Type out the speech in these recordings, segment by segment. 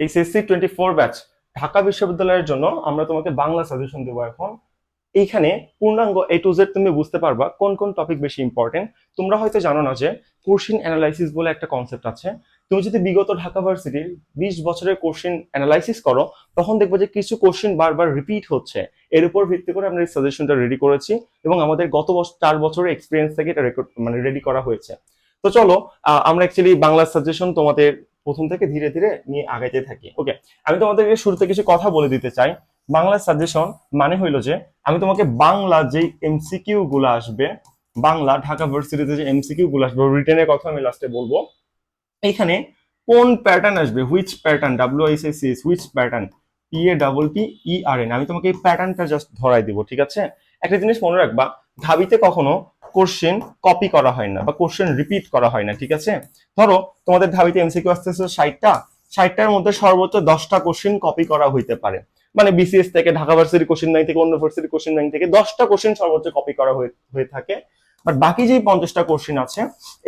HSC twenty four batch Dhaka বিশ্ববিদ্যালয়ের জন্য আমরা তোমাকে বাংলা সাজেশন দেবো এখন। এইখানে পূর্ণাঙ্গ এ টু জেড তুমি বুঝতে পারবা কোন কোন টপিক বেশি ইম্পর্টেন্ট তোমরা হয়তো জানো না যে কোশ্চিন অ্যানালাইসিস বলে একটা কনসেপ্ট আছে। তুমি যদি বিগত ঢাকা ভার্সিটির বিশ বছরের কোশ্চিন অ্যানালাইসিস করো, তখন দেখবে যে কিছু কোশ্চিন বারবার রিপিট হচ্ছে। এর উপর ভিত্তি করে আমরা এই সাজেশনটা রেডি করেছি এবং আমাদের গত বছর চার বছরের এক্সপিরিয়েন্স থেকে এটা রেকর্ড মানে রেডি করা হয়েছে। তো চলো আমরা অ্যাকচুয়ালি বাংলা সাজেশন তোমাদের প্রথম থেকে ধীরে ধীরে নিয়ে আগাইতে থাকি। ওকে আমি তোমাদেরকে শুরুতে কিছু কথা বলে দিতে চাই। বাংলা সাজেশন মানে হইল যে, আমি তোমাকে বাংলা যেই এমসিকিউ গুলো আসবে, বাংলা ঢাকা ভার্সিটিতে যে এমসিকিউ গুলো আসবে রিটেনের কথা আমি লাস্টে বলব। এখানে কোন প্যাটার্ন আসবে? Which pattern W I C C which pattern P A double P E R N আমি তোমাকে এই প্যাটার্নটা জাস্ট ধরাই দিব, ঠিক আছে? একটা জিনিস মনে রাখবা, ঢাবিতে কখনো কোশ্চেন কপি করা হয় না বা কোশ্চেন রিপিট করা হয় না, ঠিক আছে? ধরো, তোমাদের ঢাবিতে এমসিকিউ আসতেছে ষাটটা, ষাটটার মধ্যে সর্বোচ্চ দশটা কোশ্চেন কপি করা হইতে পারে। মানে বিসিএস থেকে, ঢাকা ভার্সিটি কোশ্চেন ব্যাংক থেকে, অন্য ভার্সিটি কোশ্চেন ব্যাংক থেকে দশটা কোশ্চেন সর্বোচ্চ কপি করা হয়ে হয়ে থাকে। বাট বাকি যে পঞ্চাশটা কোশ্চেন আছে,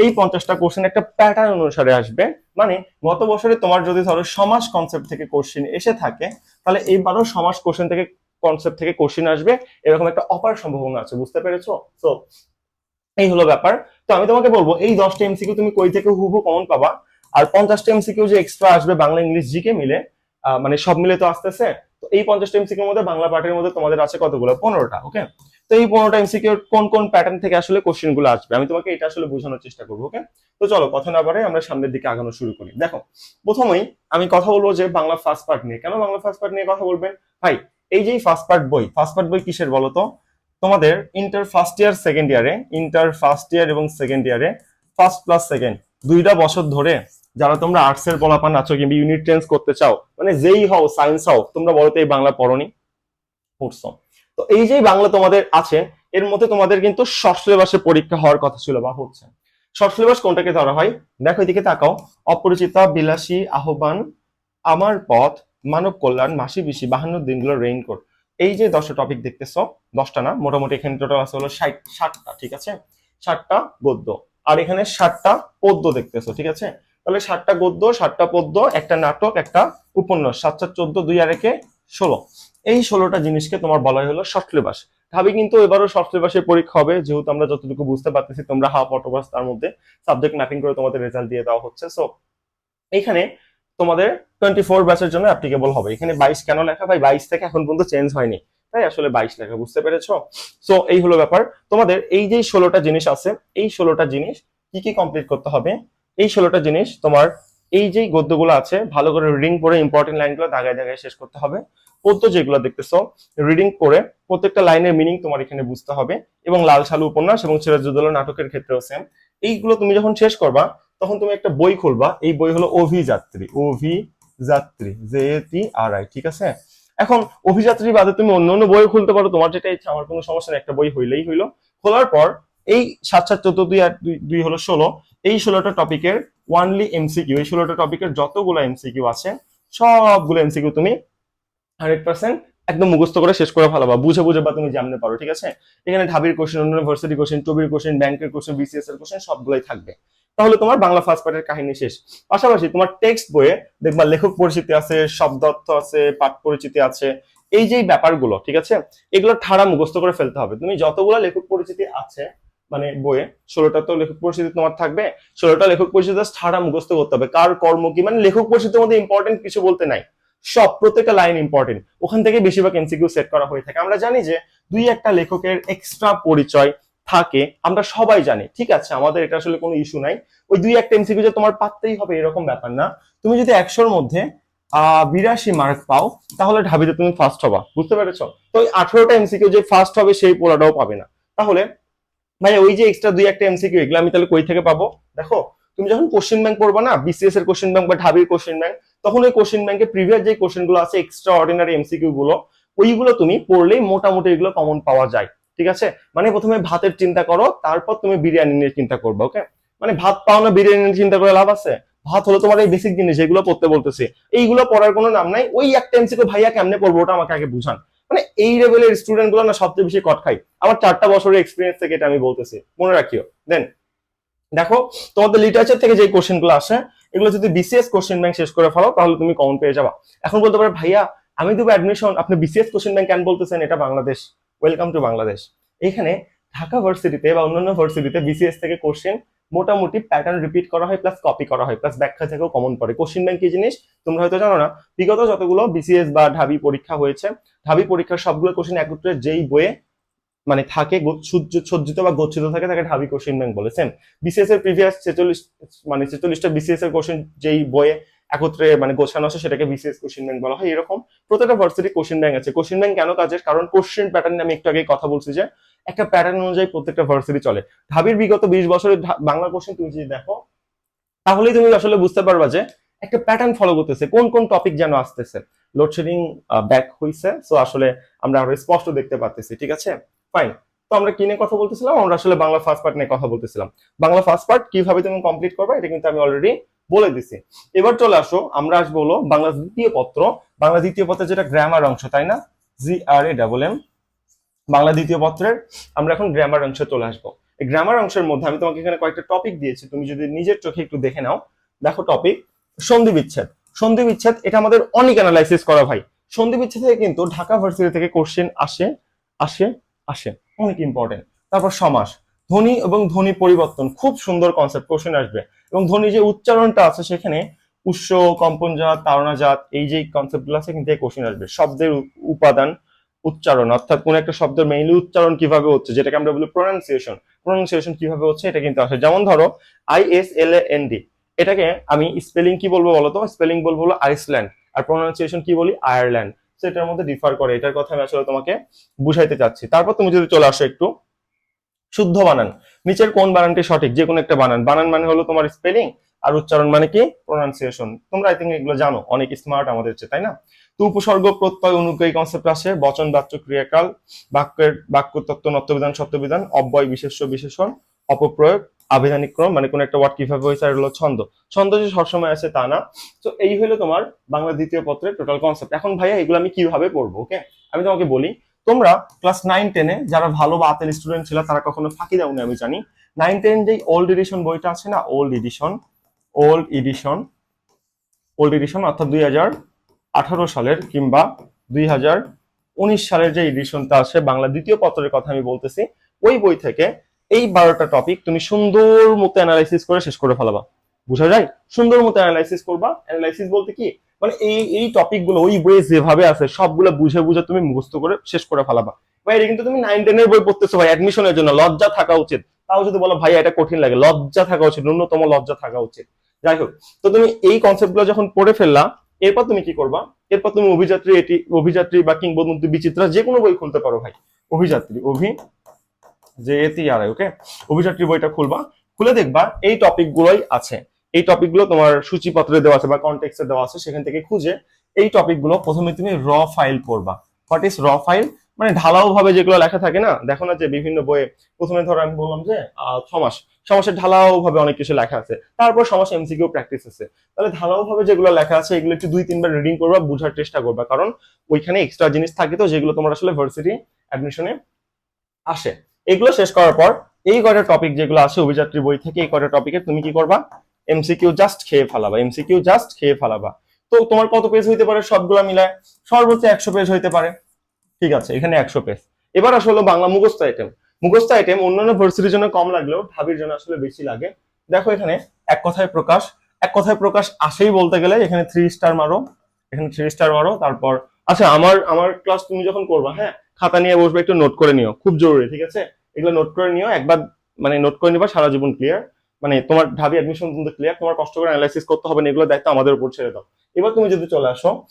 এই পঞ্চাশটা কোশ্চেন একটা প্যাটার্ন অনুসারে আসবে। মানে গত বছরে তোমার যদি ধরো সমাজ কনসেপ্ট থেকে কোশ্চেন এসে থাকে, তাহলে এইবারও সমাজ কোশ্চেন থেকে কনসেপ্ট থেকে কোশ্চেন আসবে। এরকম একটা অপার সম্ভাবনা আছে, বুঝতে পেরেছ? তো এই হলো ব্যাপার। তো আমি তোমাকে বলব, এই দশটা এমসিকিউ তুমি কই থেকে হুবহু কমন পাবা? আর পঞ্চাশটা এমসিকিউ যে এক্সট্রা আসবে বাংলা, ইংলিশ জিকে মিলে মানে সব মিলে তো আসতেছে, তো এই পঞ্চাশটা এমসিকিউর মধ্যে বাংলা পার্টের মধ্যে তোমাদের আছে কতগুলো? পনেরোটা ওকে তো এই পনেরোটা এমসিকিউ কোন কোন প্যাটার্ন থেকে আসলে কোশ্চেনগুলো আসবে? আমি তোমাকে এটা আসলে বোঝানোর চেষ্টা করব ওকে তো চলো, কথা না বাড়ে আমরা সামনের দিকে আগানো শুরু করি। দেখো, প্রথমেই আমি কথা বলব যে বাংলা ফার্স্ট পার্ট নিয়ে। কেন বাংলা ফার্স্ট পার্ট নিয়ে কথা বলবেন? ভাই, এই যে ফার্স্ট পার্ট বই ফার্স্ট পার্ট বই কিসের বলো তো তোমাদের ইন্টার ফার্স্ট ইয়ার সেকেন্ড ইয়ারে ইন্টার ফার্স্ট ইয়ার এবং সেকেন্ড ইয়ারে ফার্স্ট প্লাস সেকেন্ড দুইটা বছর ধরে যারা তোমরা আর্টস এর পলাপান আছো কিংবা ইউনিট চেঞ্জ করতে চাও মানে যেই হও সায়েন্স হও, তোমরা বলো তো এই বাংলা পড়নি, পড়ছো। তো এই যে বাংলা তোমাদের আছে, এর মধ্যে তোমাদের কিন্তু শর্ট সিলেবাসে পরীক্ষা হওয়ার কথা ছিল বা হচ্ছে। শর্ট সিলেবাস কোনটাকে ধরা হয়? দেখো এদিকে তাকাও। অপরিচিতা, বিলাসী, আহ্বান, আমার পথ, মানব কল্যাণ, মাসি বিশি বাহান্ন দিনগুলো রেইনকোট এই যে দশটা টপিক দেখতেছো, দশটা না, মোটামুটি এখানে টোটাল আছে হলো ষাট, ষাটটা, ঠিক আছে? ষাটটা গদ্য। আর এখানে ষাটটা পদ্য দেখতেছো, ঠিক আছে? তাহলে ষাটটা গদ্য, ষাটটা পদ্য, একটা নাটক, একটা উপন্যাস, সাত সাত, চোদ্দ, দুই, আর একে ষোলো। এই ষোলোটা জিনিসকে তোমার বলাই হলো সিলেবাস ভাবি কিন্তু এবারও শর্ট সিলেবাসের পরীক্ষা হবে, যেহেতু আমরা যতটুকু বুঝতে পারতেছি তোমরা হাফ অটোবাস তার মধ্যে সাবজেক্ট ম্যাপিং করে তোমাদের রেজাল্ট দিয়ে দেওয়া হচ্ছে। সো এখানে তোমাদের টোয়েন্টি ফোর ব্যাচের জন্য অ্যাপ্লিকেবল হবে। এখানে বাইশ কেন লেখা? ভাই, বাইশ থেকে এখন পর্যন্ত চেঞ্জ হয়নি। তাই আসলে বাইশ লেখা, বুঝতে পেরেছ? সো এই হলো ব্যাপার। তোমাদের এই যে ষোলোটা জিনিস আছে, এই ষোলোটা জিনিস কি কি কমপ্লিট করতে হবে? এই ষোলোটা জিনিস তোমার এই যে গদ্যগুলো আছে, ভালো করে রিডিং করে ইম্পর্টেন্ট লাইনগুলো দাগায় দাগায় শেষ করতে হবে। পদ্য যেগুলো দেখতেছো রিডিং করে প্রত্যেকটা লাইনের মিনিং তোমার এখানে বুঝতে হবে। এবং লাল সালু উপন্যাস এবং সিরাজুদ্দৌলা নাটকের ক্ষেত্রেও সেম এইগুলো তুমি যখন শেষ করবা তখন তুমি একটা বই খুলবা। এই বই হলো অভিযাত্রী। অভিযাত্রী। জে টি আর আই, ঠিক আছে? এখন অভিযাত্রী বাদে তুমি অন্য অন্য বই খুলতে পারো। তোমার যেটা ইচ্ছা, আমার কোনো সমস্যা নেই। একটা বই হইলেই হইল। খোলার পর এই সাত সাত চোদ্দ দুই আর দুই দুই হলো ষোলো। এই ষোলোটা টপিকের ওয়ানলি এমসিকিউ এই ষোলোটা টপিকের যতগুলো এমসিকিউ আছে, সবগুলো এমসিকিউ তুমি হান্ড্রেড পার্সেন্ট একদম মুখস্থ করে শেষ করে ভালো বা বুঝে বুঝে বা তুমি জানতে পারো, ঠিক আছে? এখানে ঢাবির কোশ্চেন ইউনিভার্সিটি কোশ্চেন টবির কোশ্চেন ব্যাংকের কোশ্চেন বিসিএস এর কোশ্চেন সবগুলোই থাকবে। তাহলে তোমার বাংলা ফার্স্ট পার্টের কাহিনী শেষ। পাশাপাশি তোমার টেক্সট বইয়ে দেখবা লেখক পরিচিতি আছে শব্দার্থ আছে, পাঠ পরিচিতি আছে, এই যে ব্যাপারগুলো, ঠিক আছে? এগুলো ঠাড়া মুখস্থ করে ফেলতে হবে। তুমি যতগুলো লেখক পরিচিতি আছে মানে বইয়ে, ষোলোটা তো লেখক পরিচিতি তোমার থাকবে, ষোলোটা লেখক পরিচিতি ঠাড়া মুখস্থ করতে হবে। কার কর্ম কি? মানে লেখক পরিচিতির মধ্যে ইম্পর্টেন্ট কিছু বলতে নাই। সব প্রত্যেকটা লাইন ইম্পর্টেন্ট ওখান থেকে বেশিরভাগ এমসিকিউ সেট করা হয়ে থাকে। আমরা জানি যে দুই একটা লেখকের এক্সট্রা পরিচয় থাকে। আমরা সবাই জানি, ঠিক আছে? আমাদের এটা আসলে কোনো ইস্যু নাই। ওই দুই একটা এমসিকিউ যে তোমার পাততেই হবে, এরকম ব্যাপার না। তুমি যদি একশোর মধ্যে বিরাশি মার্ক পাও, তাহলে ঢাবিতে তুমি ফার্স্ট হবা। বুঝতে পেরেছ? তো ওই আঠারোটা এমসিকিউ যে ফার্স্ট হবে, সেই পোলাটাও পাবে না। তাহলে ভাই ওই যে এক্সট্রা দুই একটা এমসিকিউ এগুলো আমি তাহলে কই থেকে পাবো? দেখো, তুমি যখন কোশ্চেন ব্যাংক পড়বা না বিসিএস এর কোশ্চেন ব্যাংক বা ঢাবির কোশ্চেন ব্যাংক তখন ওই কোশ্চেন ব্যাংকে প্রিভিয়াস যে কোশ্চেনগুলো আছে এক্সট্রা অর্ডিনারি এমসিকিউ গুলো, ওইগুলো তুমি পড়লেই মোটামুটি এগুলো কমন পাওয়া যায়। ঠিক আছে? মানে প্রথমে ভাতের চিন্তা করো, তারপর তুমি বিরিয়ানি নিয়ে চিন্তা করবে ওকে মানে ভাত পাও না বিরিয়ানি নিয়ে চিন্তা করে লাভ আছে? ভাত হলো তোমার এই বেসিক জিনিস, এগুলো পড়তে বলতেছি। এইগুলো পড়ার কোনো নাম নাই। ওই একটা এমসিকিউ ভাইয়া কেমনে পড়ব ওটা আমাকে আগে বুঝান। মানে এই লেভেলের স্টুডেন্টগুলো না সবচেয়ে বেশি কট খাই আমার চারটা বছরের এক্সপিরিয়েন্স থেকে এটা আমি বলতেছি। মনে রাখিও। দেন দেখো, তোমাদের লিটারেচার থেকে যে কোশ্চেনগুলো আসে এগুলো যদি বিসিএস কোশ্চেন ব্যাংক শেষ করে ফেলো, তাহলে তুমি কমন পেয়ে যাবা। এখন বলতে পারো, ভাইয়া, আমি দেবো অ্যাডমিশন আপনি বিসিএস কোশ্চেন ব্যাংক কেন বলতেছেন? এটা বাংলাদেশ। ওয়েলকাম টু বাংলাদেশ এখানে ঢাকা ভার্সিটিতে বা অন্যান্য ভার্সিটিতে বিসিএস থেকে কোশ্চেন মোটামুটি প্যাটার্ন রিপিট করা হয় প্লাস কপি করা হয় প্লাস ব্যাখ্যা থেকেও কমন পড়ে। কোশ্চেন ব্যাংক কি জিনিস? তোমরা হয়তো জানো না, বিগত যতগুলো বিসিএস বা ঢাবি পরীক্ষা হয়েছে, ঢাবি পরীক্ষার সবগুলো কোশ্চেন একত্রে যেই বইয়ে মানে থাকে সজ্জিত বা গচ্ছিত থাকে তাকে ঢাবি কোশ্চেন ব্যাংক বলে। সেম বিসিএস এর প্রিভিয়াস ছেচল্লিশ মানে ছেচল্লিশটা বিসিএস এর কোশ্চেন যেই বইয়ে একত্রে মানে গোছানো আছে সেটাকে বিসিএস কোশ্চেন ব্যাংক বলা হয়। এরকম প্রত্যেকটা ভার্সিটি কোশ্চেন ব্যাংক আছে। কোশ্চেন ব্যাংক কেন কাজের? কারণ কোশ্চেন প্যাটার্ন আমি একটু আগে কথা বলছি যে, একটা প্যাটার্ন অনুযায়ী প্রত্যেকটা ভার্সিটি চলে। ঢাবির বিগত বিশ বছরের বাংলা কোশ্চেন তুমি যদি দেখো, তাহলেই তুমি আসলে বুঝতে পারবা যে একটা প্যাটার্ন ফলো করতেছে। কোন কোন টপিক যেন আসতেছে। লোডশেডিং ব্যাক হইছে। সো আসলে আমরা আরও স্পষ্ট দেখতে পাচ্ছি ঠিক আছে? ফাইন তো আমরা কি নিয়ে কথা বলতেছিলাম? আমরা আসলে বাংলা ফার্স্ট পার্ট নিয়ে কথা বলতেছিলাম। বাংলা ফার্স্ট পার্ট কীভাবে তুমি কমপ্লিট করবে, এটা কিন্তু আমি অলরেডি বলে দিছি। এবার চলে আসো, আমরা আসব হলো বাংলা দ্বিতীয় পত্র। বাংলা দ্বিতীয় পত্রের যেটা গ্রামার অংশ, তাই না? জি আর এ ডাবল এম বাংলা দ্বিতীয় পত্রের, আমরা এখন গ্রামার অংশে চলে আসব। এই গ্রামার অংশের মধ্যে আমি তোমাকে এখানে কয়েকটা টপিক দিয়েছি, তুমি যদি নিজের চোখে একটু দেখে নাও। দেখো টপিক সন্ধি বিচ্ছেদ। সন্ধি বিচ্ছেদ, এটা আমাদের অনেক অ্যানালাইসিস করা ভাই। সন্ধি বিচ্ছেদ থেকে কিন্তু ঢাকা ভার্সিটি থেকে কোশ্চেন আসে আসে। আসে। অনেক ইম্পর্টেন্ট তারপর সমাস। ধ্বনি এবং ধ্বনি পরিবর্তন, খুব সুন্দর কনসেপ্ট কোশ্চেন আসবে। এবং ধ্বনি যে উচ্চারণটা আছে সেখানে উৎস কম্পনজাত তাড়নাজাত এই যে কনসেপ্টগুলো আছে কিন্তু কোশ্চেন আসবে। শব্দের উপাদান উচ্চারণ, অর্থাৎ কোন একটা শব্দের মেইনলি উচ্চারণ কীভাবে হচ্ছে, যেটাকে আমরা বলি প্রোনাউন্সিয়েশন প্রোনাউন্সিয়েশন কীভাবে হচ্ছে, এটা কিন্তু আসে। যেমন ধরো I S L N D এটাকে আমি স্পেলিং কি বলব বলতো স্পেলিং বলব হলো আইসল্যান্ড আর প্রোনাউন্সিয়েশন কি বলি? আয়ারল্যান্ড সেটার মধ্যে ডিফার করে। এটার কথা আমি আসলে তোমাকে বুঝাইতে চাচ্ছি। তারপর তুমি যদি চলে আসো একটু, শুদ্ধ বানান। নিচের কোন বানানটি সঠিক? যে কোনো একটা বানান। বানান মানে হলো তোমার স্পেলিং আর উচ্চারণ মানে কি? প্রোনাউন্সিয়েশন তোমরা আই থিঙ্ক এগুলো জানো। অনেক স্মার্ট আমাদের চেয়ে, তাই না? তো উপসর্গ, প্রত্যয়, অনুজ্ঞায়ী কনসেপ্ট আসে। বচন, বাচ্য, ক্রিয়াকাল, বাক্যের, বাক্য, তত্ত্ব নত্যবিধান সত্যবিধান, অব্যয়, বিশেষ্য, বিশেষণ, অপপ্রয়োগ আবিধানিক ক্রম মানে কোন একটা ওয়ার্ড কীভাবে হয়েছে আর হলো ছন্দ। ছন্দ যে সবসময় আছে তা না। তো এই হলো তোমার বাংলা দ্বিতীয় পত্রের টোটাল কনসেপ্ট এখন ভাইয়া এগুলো আমি কীভাবে পড়ব ওকে আমি তোমাকে বলি, তোমরা ক্লাস নাইন টেনে যারা ভালো বা আতেল স্টুডেন্ট ছিল, তারা কখনো ফাঁকি দাওনি, আমি জানি। নাইন টেন যে ওল্ড এডিশন বইটা আছে না old edition old edition old edition অর্থাৎ দুই হাজার আঠারো সালের কিংবা দুই হাজার উনিশ সালের যে এডিশনটা আছে, বাংলা দ্বিতীয় পত্রের কথা আমি বলতেছি, ওই বই থেকে এই বারোটা টপিক তুমি সুন্দর মতো অ্যানালাইসিস করে শেষ করে ফেলাবা। বুঝা যায়? সুন্দর মতো অ্যানালাইসিস করবা। অ্যানালাইসিস বলতে কি? মানে এই এই টপিকগুলো, ওই বইয়ে যেভাবে আছে, সবগুলো বুঝে বুঝে তুমি মুখস্থ করে শেষ করে ফেলাবা। ভাই, এটা কিন্তু তুমি নাইন টেনের বই পড়তেছো ভাই অ্যাডমিশনের জন্য। লজ্জা থাকা উচিত। তাও যদি বলো, ভাই, এটা কঠিন লাগে। লজ্জা থাকা উচিত, ন্যূনতম লজ্জা থাকা উচিত। যাই হোক, তো তুমি এই কনসেপ্টগুলো যখন পড়ে ফেললা, এরপর তুমি কি করবা? এরপর তুমি অভিযাত্রী, এটি, অভিযাত্রী বা কিংবদন্তি বিচিত্রা যে কোনো বই খুলতে পারো ভাই। অভিযাত্রী, অভি যে এটি আর ওকে অভিযাত্রী বইটা খুলবা, খুলে দেখবা এই টপিক গুলোই আছে। এই টপিকগুলো তোমার সূচিপত্রে দেওয়া আছে বা কন্টেক্সে দেওয়া আছে, সেখান থেকে খুঁজে এই টপিকগুলো প্রথমে তুমি র ফাইল পড়বা। হোয়াট ইজ র ফাইল মানে ঢালাও ভাবে যেগুলো লেখা থাকে না, দেখো না যে বিভিন্ন বইয়ে, প্রথমে ধরো আমি বললাম যে সমাস সমাসের ঢালাও ভাবে অনেক কিছু লেখা আছে। তারপর সমাস এমসিকিউ প্র্যাকটিস আছে। তাহলে ঢালাও ভাবে যেগুলো লেখা আছে, এগুলো একটু দুই, তিনবার রিডিং করবা, বোঝার চেষ্টা করবা। কারণ ওইখানে এক্সট্রা জিনিস থাকে তো, যেগুলো তোমার আসলে ভার্সিটি অ্যাডমিশনে আসে। এগুলো শেষ করার পর এই কয়টা টপিক যেগুলো আছে অভিযাত্রী বই থেকে, এই কয়টা টপিকে তুমি কি করবা? এমসিকিউ জাস্ট খেয়ে ফেলাবা এমসিকিউ জাস্ট খেয়ে ফেলাবা। তো তোমার কত পেজ হইতে পারে? সবগুলা মিলায় সর্বোচ্চ একশো পেজ হইতে পারে। ঠিক আছে, এখানে একশো পেজ এবার আসলে বাংলা মুখস্থ আইটেম মুখস্থ আইটেম অন্যান্য ভার্সিটির জন্য কম লাগলেও ঢাবির জন্য আসলে বেশি লাগে। দেখো এখানে এক কথায় প্রকাশ। এক কথায় প্রকাশ আসেই বলতে গেলে এখানে থ্রি স্টার মারো, এখানে থ্রি স্টার মারো, তারপর আচ্ছা আমার আমার ক্লাস তুমি যখন করবা হ্যাঁ খাতা নিয়ে বসবে, একটু নোট করে নিও। খুব জরুরি, ঠিক আছে? এগুলো নোট করে নিও, একবার মানে নোট করে নিবা, সারা জীবন ক্লিয়ার মানে তোমার ঢাবি অ্যাডমিশন কিন্তু ক্লিয়ার তোমার কষ্ট করে অ্যানালাইসিস করতে হবে না, এগুলো দায়িত্ব আমাদের উপর ছেড়ে দাও। এবার তুমি যদি চলে আসো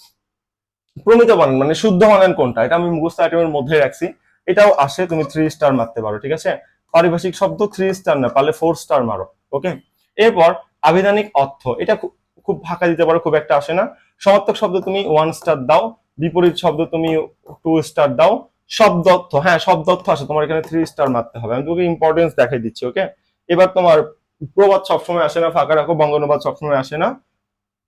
প্রমিত বানান মানে শুদ্ধ বানান কোনটা? এটা আমি মুখস্থ আইটেমের মধ্যে রাখছি। এটাও আসে, তুমি থ্রি স্টার মারতে পারো, ঠিক আছে? পারিভাষিক শব্দ থ্রি স্টার না, পারলে ফোর স্টার মারো ওকে এরপর আবিধানিক অর্থ, এটা খুব- খুব ফাঁকা দিতে পারো, খুব একটা আসে না। সমার্থক শব্দ তুমি ওয়ান স্টার দাও, বিপরীত শব্দ তুমি টু স্টার দাও শব্দ অর্থ হ্যাঁ শব্দ অর্থ আসে। তোমার এখানে থ্রি স্টার মারতে হবে। আমি তোমাকে ইম্পর্টেন্স দেখাই দিচ্ছি ওকে এবার তোমার প্রবাদ সবসময় আসে না, ফাঁকা রাখো, বঙ্গানুবাদ সবসময় আসে না।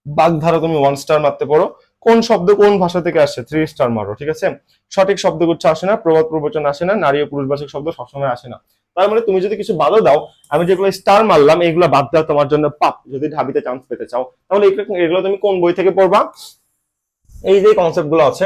বাগধারা তুমি ওয়ান স্টার মারতে পারো। কোন শব্দ কোন ভাষা থেকে আসে? থ্রি স্টার মারো, ঠিক আছে? সঠিক শব্দগুচ্ছ আসে না, প্রবাদ প্রবচন আসে না, নারী ও পুরুষবাচক শব্দ সবসময় আসে না। তার মানে তুমি যদি কিছু বাদও দাও, আমি যেগুলো স্টার মারলাম, এগুলো বাদ দেওয়া তোমার জন্য পাপ। যদি ঢাবিতে চান্স পেতে চাও, তাহলে এগুলো তুমি কোন বই থেকে পড়বা? এই যে কনসেপ্টগুলো আছে,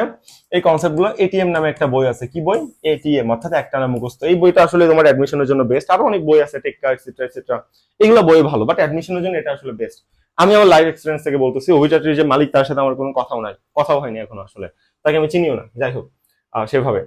এই কনসেপ্টগুলো এটিএম নামে একটা বই আছে। কি বই? এটিএম অর্থাৎ একটা নাম মুখস্থ। এই বইটা আসলে তোমার অ্যাডমিশনের জন্য বেস্ট আরও অনেক বই আছে, টেক্কা এটসেট্রা এটসেট্রা এগুলো বই ভালো বাট অ্যাডমিশনের জন্য এটা আসলে বেস্ট আমি আমার লাইফ এক্সপিরিয়েন্স থেকে বলতেছি অভিযাত্রীর যে মালিক, তার সাথে আমার কোনো কথাও নাই, কথাও হয়নি এখন আসলে। তাকে আমি চিনিও না, যাই হোক সেভাবে।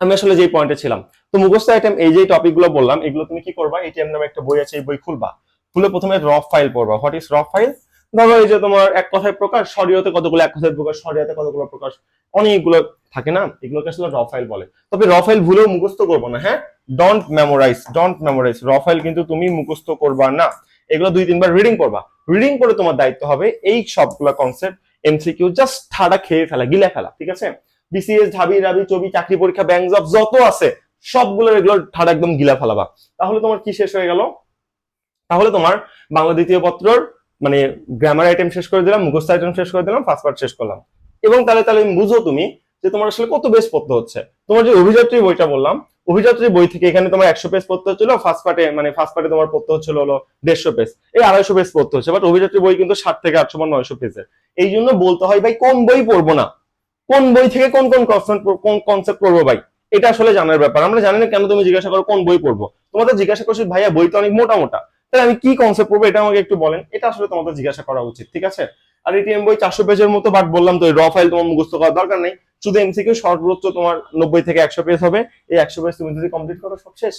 আমি আসলে যে পয়েন্টে ছিলাম, তো মুখস্থ আইটেম এই যে টপিকগুলো বললাম, এগুলো তুমি কি করবা? এটিএম নামে একটা বই আছে, এই বই খুলবা। খুলে প্রথমে র ফাইল পড়বা। হোয়াট ইজ র ফাইল ধরো এই যে তোমার এক কথায় প্রকাশ, শরীয়তে কতগুলো এক কথায় প্রকাশ, শরীয়তে কতগুলো প্রকাশ? অনেকগুলো থাকে না? এগুলোকে আসলে র ফাইল বলে। তবে র ফাইল ভুলেও মুখস্থ করব না হ্যাঁ? ডোন্ট মেমোরাইজ ডোন্ট মেমোরাইজ র ফাইল কিন্তু তুমি মুখস্থ করবা না। এগুলো দুই তিনবার রিডিং করবা। রিডিং করে তোমার দায়িত্ব হবে এই সবগুলো কনসেপ্ট এমসিকিউ জাস্ট ঠাড়া খেয়ে ফেলা, গিলে ফেলা, ঠিক আছে? বিসিএস ঢাবি, রাবি, চবি, চাকরি পরীক্ষা ব্যাংক জব যত আছে, সবগুলো এগুলো ঠাড়া একদম গিলা ফেলাবা। তাহলে তোমার কি শেষ হয়ে গেল? তাহলে তোমার বাংলা দ্বিতীয় পত্রর মানে গ্রামার আইটেম শেষ করে দিলাম, মুখস্থ আইটেম শেষ করে দিলাম ফার্স্ট পার্ট শেষ করলাম। এবং তাহলে তাহলে বুঝো তুমি যে তোমার আসলে কত বেশ পড়তে হচ্ছে। তোমার যে অভিযাত্রী বইটা বললাম, অভিযাত্রী বই থেকে এখানে তোমার একশো পেজ পড়তে হচ্ছিল ফার্স্ট পার্টে মানে ফার্স্ট পার্টে তোমার পড়তে হচ্ছিল হলো দেড়শো পেজ এই আড়াইশো পেজ পড়তে হচ্ছে বাট অভিযাত্রী বই কিন্তু ষাট থেকে আটশো বা নয়শো পেজের এই জন্য বলতে হয়, ভাই, কোন বই পড়ব না? কোন বই থেকে কোন কোন কনসেপ্ট কোন কনসেপ্ট পড়ব ভাই? এটা আসলে জানার ব্যাপার। আমরা জানি না কেন তুমি জিজ্ঞাসা করো, কোন বই পড়ব? তোমাদের জিজ্ঞাসা করছি, ভাইয়া, বই তো অনেক মোটা মোটা। তাহলে আমি কি কনসেপ্ট পড়ব এটা আমাকে একটু বলেন। এটা আসলে তোমাদের জিজ্ঞাসা করা উচিত, ঠিক আছে? আর এটিএম বই চারশো পেজের মতো বাট বললাম তো র ফাইল তোমার মুখস্থ করার দরকার নেই। শুধু এমসিকিউ সর্বোচ্চ তোমার নব্বই থেকে একশো পেজ হবে। এই একশো পেজ তুমি যদি কমপ্লিট করো, সব শেষ।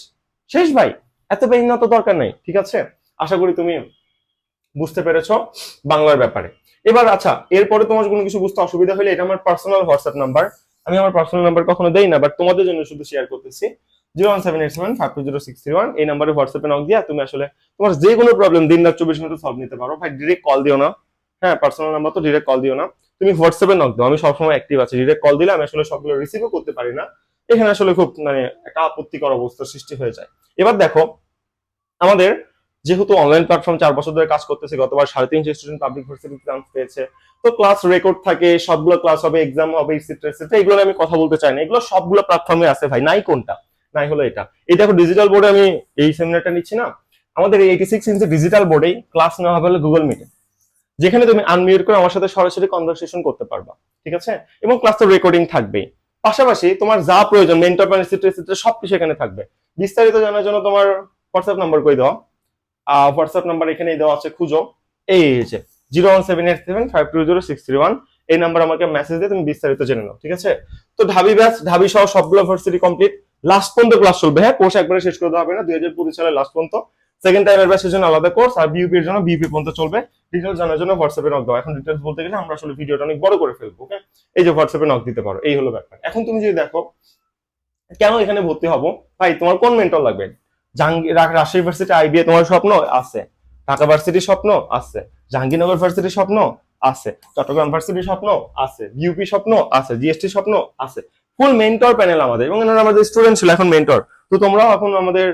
শেষ ভাই, এত পেজ না তো দরকার নেই, ঠিক আছে? আশা করি তুমি বুঝতে পেরেছ বাংলার ব্যাপারে। এবার আচ্ছা এরপরে তোমার কোনো কিছু বুঝতে অসুবিধা হলে এটা আমার পার্সোনাল হোয়াটসঅ্যাপ নাম্বার আমি আমার পার্সোনাল নাম্বার কখনো দেই না বাট তোমাদের জন্য শুধু শেয়ার করতেছি। Zero one seven eight seven five two zero six three one এই নাম্বারে হোয়াটসঅ্যাপে নক দিয়া তুমি আসলে তোমার যে কোনো প্রবলেম দিন রাত চব্বিশ ঘণ্টা সলভ নিতে পারো। ভাই ডিরেক্ট কল দিও না। হ্যাঁ পার্সোনাল নাম্বার তো ডিরেক্ট কল দিও না। তুমি হোয়াটসঅ্যাপে নক দাও। আমি সবসময় অ্যাক্টিভ আছি। ডিরেক্ট কল দিলে আমি আসলে সবগুলো রিসিভও করতে পারি না। এখানে আসলে খুব মানে একটা আপত্তিকর অবস্থার সৃষ্টি হয়ে যায়। এবার দেখো, আমাদের যেহেতু অনলাইন প্ল্যাটফর্ম চার বছর ধরে কাজ করতেছে, গতবার সাড়ে তিনশো স্টুডেন্ট পাবলিক ভার্সিটি চান্স পেয়েছে। তো ক্লাস রেকর্ড থাকে, সবগুলো ক্লাস হবে এক্সাম হবে ইসেট্রা এগুলো আমি কথা বলতে চাই না। এগুলো সবগুলো প্ল্যাটফর্মে আছে ভাই। নাই কোনটা? নাই হলো এটা। এই দেখো ডিজিটাল বোর্ডে আমি এই সেমিনারটা নিচ্ছি না। আমাদের এই এইটি সিক্স ইঞ্চি ডিজিটাল বোর্ডেই ক্লাস নেওয়া হবে হলো গুগল মিটে যেখানে তুমি আনমিউট করে আমার সাথে সরাসরি কনভারসেশন করতে পারবা, ঠিক আছে? এবং ক্লাস তো রেকর্ডিং থাকবেই। পাশাপাশি তোমার যা প্রয়োজন মেন্টর ইসেট্রা সবকিছু এখানে থাকবে। বিস্তারিত জানার জন্য তোমার হোয়াটসঅ্যাপ নাম্বার কই দাও হোয়াটসঅ্যাপ নাম্বার এখানেই দেওয়া আছে, খুঁজো। এই যে zero one seven eight seven five two zero six three one এই নাম্বার আমাকে মেসেজ দিয়ে তুমি বিস্তারিত জেনে নাও, ঠিক আছে? তো ঢাবি ব্যাচ ঢাবি সহ সবগুলো ভার্সিটি কমপ্লিট লাস্ট পর্যন্ত ক্লাস চলবে। হ্যাঁ কোর্স একবারে শেষ করে দেওয়া হবে না। দুই হাজার পঁচিশ সালের লাস্ট পর্যন্ত। সেকেন্ড টাইমের ব্যাচের জন্য আলাদা কোর্স আর বিউপির জন্য বিউপি পর্যন্ত চলবে। ডিটেলস জানার জন্য হোয়াটসঅ্যাপে নক দাও। এখন ডিটেলস বলতে গেলে আমরা আসলে ভিডিওটা অনেক বড় করে ফেলব ওকে এই যে হোয়াটসঅ্যাপে নক দিতে পারো। এই হলো ব্যাপার। এখন তুমি যদি দেখো, কেন এখানে ভর্তি হব? ভাই, তোমার কোন মেন্টর লাগবে? রাজশাহী ভার্সিটি আইবিএ তোমার স্বপ্ন? আছে। ঢাকা ভার্সিটির স্বপ্ন? আছে। জাহাঙ্গীরনগর ভার্সিটির স্বপ্ন? আছে। চট্টগ্রাম ভার্সিটির স্বপ্ন? আছে। ইউপি স্বপ্ন? আছে। জিএসটি স্বপ্ন? আছে। ফুল মেন্টর প্যানেল আমাদের। এবং এনারা আমাদের স্টুডেন্ট ছিল এখন মেন্টর তো তোমরাও এখন আমাদের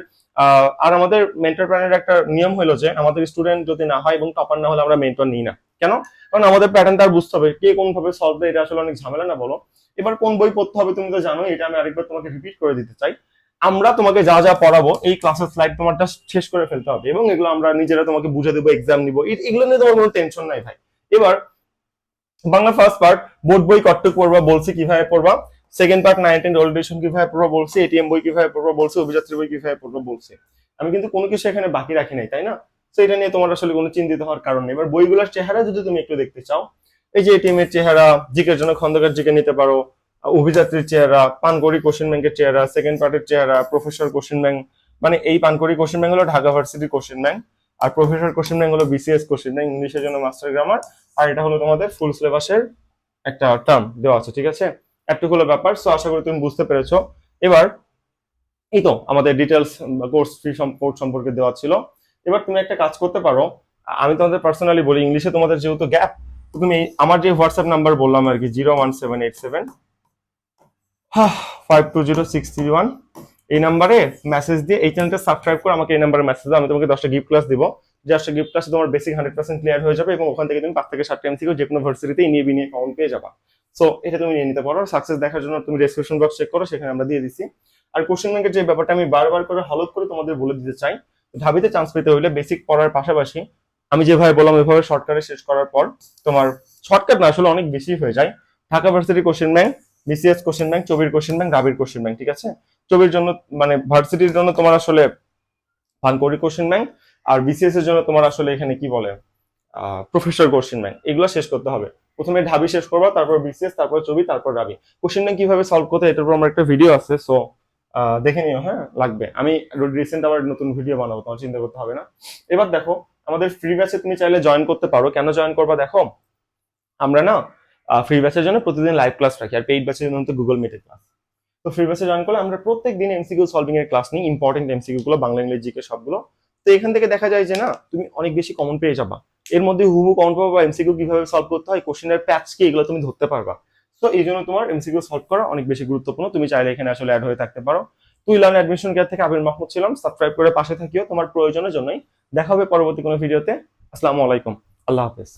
আর আমাদের মেন্টর প্যানেলের একটা নিয়ম হলো যে আমাদের স্টুডেন্ট যদি না হয় এবং টপার না হলে আমরা মেন্টর নিই না। কেন? কারণ আমাদের প্যাটার্নটা বুঝতে হবে কে কোন ভাবে সলভ দেয় এটা আসলে অনেক ঝামেলা না বলো। এবার কোন বই পড়তে হবে তুমি তো জানো এটা আমি আরেকবার তোমাকে রিপিট করে দিতে চাই। আমরা তোমাকে যা যা পড়াবো, এই ক্লাসের স্লাইড তোমারটা শেষ করে ফেলতে হবে এবং এগুলো আমরা নিজেরা তোমাকে বুঝে দেবো এক্সাম নিবো। এগুলো নিয়ে তোমার কোনো টেনশন নাই ভাই। এবার বাংলা ফার্স্ট পার্ট বোর্ড বই কট্টুক পড়বা, বলছি কীভাবে পড়বা। Second part nine ten radiation কীভাবে পড়বা বলছি এটিএম বই কীভাবে পড়বা বলছি, অভিযাত্রী বই কীভাবে পড়বা বলছি। আমি কিন্তু কোনো কিছু এখানে বাকি রাখি নাই, তাই না? তো এটা নিয়ে তোমার আসলে কোনো চিন্তিত হওয়ার কারণ নেই। এবার বইগুলোর চেহারা যদি তুমি একটু দেখতে চাও, এই যে এটিএম এর চেহারা, জিকের জন্য খন্দকার জিকে নিতে পারো, অভিযাত্রীর চেহারা, পানকড়ি কোশ্চেন ব্যাংকের চেহারা সেকেন্ড পার্টের চেহারা প্রফেসর কোশ্চেন ব্যাংক মানে এই পানকড়ি কোশ্চেন ব্যাংক হলো ঢাকা ভার্সিটি কোশ্চেন ব্যাংক, আর প্রফেসর কোশ্চেন ব্যাংক হলো বিসিএস কোশ্চেন ব্যাংক, ইংলিশের জন্য মাস্টার গ্রামার আর এটা হলো তোমাদের ফুল সিলেবাসের একটা টার্ম দেওয়া আছে, ঠিক আছে? একটু ব্যাপার সো আশা করি তুমি বুঝতে পেরেছ। এবার, এই তো আমাদের ডিটেলস কোর্স ফি কোর্স সম্পর্কে দেওয়া ছিল। এবার তুমি একটা কাজ করতে পারো। আমি তোমাদের পার্সোনালি বলি ইংলিশে তোমাদের যেহেতু গ্যাপ তুমি আমার যে হোয়াটসঅ্যাপ নাম্বার বললাম আর কি zero one seven eight seven five two zero six three one এই নাম্বারে মেসেজ দিয়ে এই চ্যানেলটা সাবস্ক্রাইব করে আমাকে এই নাম্বারে মেসেজ দাও। আমি তোমাকে দশটা গিফট ক্লাস দিব। দশটা গিফট ক্লাসে তোমার বেসিক হান্ড্রেড পার্সেন্ট ক্লিয়ার হয়ে যাবে এবং ওখান থেকে তুমি পাঁচ থেকে সাতটা এমসিকিউ যে কোনো ভার্সিটিতে নিয়ে বিনিয়ে অ্যাকাউন্ট পেয়ে যাবা। সো এটা তুমি নিয়ে নিতে পারো। সাকসেস দেখার জন্য তুমি ডেসক্রিপশন বক্স চেক করো, সেখানে আমরা দিয়ে দিচ্ছি। আর কোশ্চেন ব্যাংকের যে ব্যাপারটা আমি বারবার করে হলপ করে তোমাদের বলে দিতে চাই ঢাবিতে চান্স পেতে হলে বেসিক পড়ার পাশাপাশি আমি যেভাবে বললাম, ওইভাবে শর্টকাটে শেষ করার পর তোমার শর্টকাট না, আসলে অনেক বেশি হয়ে যায়। Dhaka varsity question bank BCS question bank চবির question bank রাবির কোশ্চেন ব্যাংক ঠিক আছে? চবির জন্য মানে ভার্সিটির জন্য তোমার আসলে ফানকৌড়ি কোশ্চেন ব্যাংক আর বিসিএস এর জন্য তোমার আসলে এখানে কি বলে প্রফেসর কোশ্চেন ব্যাংক এগুলো শেষ করতে হবে। প্রথমে ঢাবি শেষ করবা, তারপর বিসিএস তারপর চবি তারপর রাবি কোশ্চেন ব্যাংক কীভাবে সলভ করতে এটার উপর আমার একটা ভিডিও আছে সো দেখে নিও হ্যাঁ লাগবে। আমি রিসেন্ট আবার নতুন ভিডিও বানাবো, তোমার চিন্তা করতে হবে না। এবার দেখো, আমাদের ফ্রি ব্যাচে তুমি চাইলে জয়েন করতে পারো। কেন জয়েন করবা দেখো? আমরা না ফ্রি ব্যাচের জন্য প্রতিদিন লাইভ ক্লাস রাখি, আর পেইড ব্যাচের জন্য তো গুগল মিটের ক্লাস তো ফ্রি ব্যাচে জয়েন করলে আমরা প্রত্যেক দিন এমসিকিউ সলভিং এর ক্লাস নিই ইম্পর্টেন্ট এমসিকিউ গুলো, বাংলা, ইংরেজি জিকে সবগুলো। তো এখান থেকে দেখা যায় যে না, তুমি অনেক বেশি কমন পেয়ে যাবা। এর মধ্যে হুবু কমন পাবো বা এমসিকিউ কীভাবে সলভ করতে হয় কোশ্চেনের প্যাচ কি, এগুলো তুমি ধরতে পারবা। তো এই জন্য তোমার এমসিকিউ সলভ করা অনেক বেশি গুরুত্বপূর্ণ। তুমি চাইলে এখানে আসলে অ্যাড হয়ে থাকতে পারো। তুই লার্ন অ্যাডমিশন কেয়ার থেকে আবির মাহমুদ ছিলাম। সাবস্ক্রাইব করে পাশে থাকিও তোমার প্রয়োজনের জন্যই। দেখা হবে পরবর্তী কোনো ভিডিওতে আসসালামু আলাইকুম। আল্লাহ হাফেজ।